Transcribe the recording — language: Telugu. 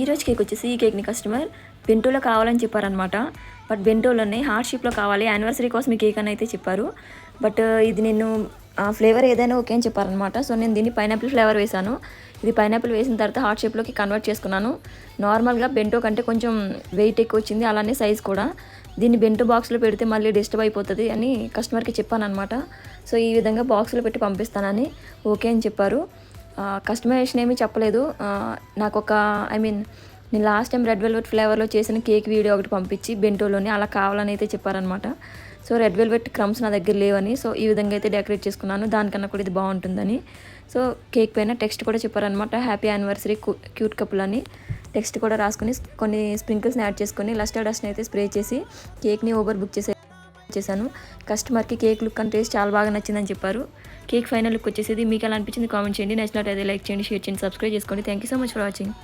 ఈరోజు కేక్ వచ్చేసి ఈ కేక్ని కస్టమర్ బెంటోలో కావాలని చెప్పారనమాట బట్ బెంటోలోనే హార్ట్ షేప్లో కావాలి యానివర్సరీ కోసం ఈ కేక్ అని అయితే చెప్పారు. బట్ ఇది నేను ఫ్లేవర్ ఏదైనా ఓకే అని చెప్పారనమాట సో నేను దీన్ని పైనాపిల్ ఫ్లేవర్ వేశాను. ఇది పైనాపిల్ వేసిన తర్వాత హార్ట్ షేప్లోకి కన్వర్ట్ చేసుకున్నాను. నార్మల్గా బెంటో కంటే కొంచెం వెయిట్ ఎక్కువ వచ్చింది అలానే సైజ్ కూడా. దీన్ని బెంటో బాక్స్లో పెడితే మళ్ళీ డిస్టర్బ్ అయిపోతుంది అని కస్టమర్కి చెప్పాను అనమాట సో ఈ విధంగా బాక్స్లో పెట్టి పంపిస్తానని ఓకే అని చెప్పారు. కస్టమైజేషన్ ఏమీ చెప్పలేదు. నాకు ఒక ఐ మీన్ నేను లాస్ట్ టైం రెడ్ వెల్వెట్ ఫ్లేవర్లో చేసిన కేక్ వీడియో ఒకటి పంపించి బెంటోలోని అలా కావాలని అయితే చెప్పారనమాట సో రెడ్ వెల్వెట్ క్రమ్స్ నా దగ్గర లేవని సో ఈ విధంగా అయితే డెకరేట్ చేసుకున్నాను. దానికన్నా కూడా ఇది బాగుంటుందని. సో కేక్ పైన టెక్స్ట్ కూడా చెప్పారనమాట హ్యాపీ యానివర్సరీ క్యూట్ కపుల్ అని. టెక్స్ట్ కూడా రాసుకొని కొన్ని స్ప్రింకిల్స్ని యాడ్ చేసుకొని లస్టర్ డస్ట్ని అయితే స్ప్రే చేసి కేక్ని ఓవర్ బుక్ చేసే చేశాను. కస్టమర్కి కేక్ లుక్ అండ్ టేస్ట్ చాలా బాగా నచ్చిందని చెప్పారు. కేక్ ఫైనల్ లుక్ వచ్చేసేది మీకు ఎలా అనిపించింది కామెంట్ చేయండి. నచ్చినట్టు అయితే లైక్ చేయండి షేర్ చేయండి సబ్స్క్రైబ్ చేసుకోండి. Thank you so much for watching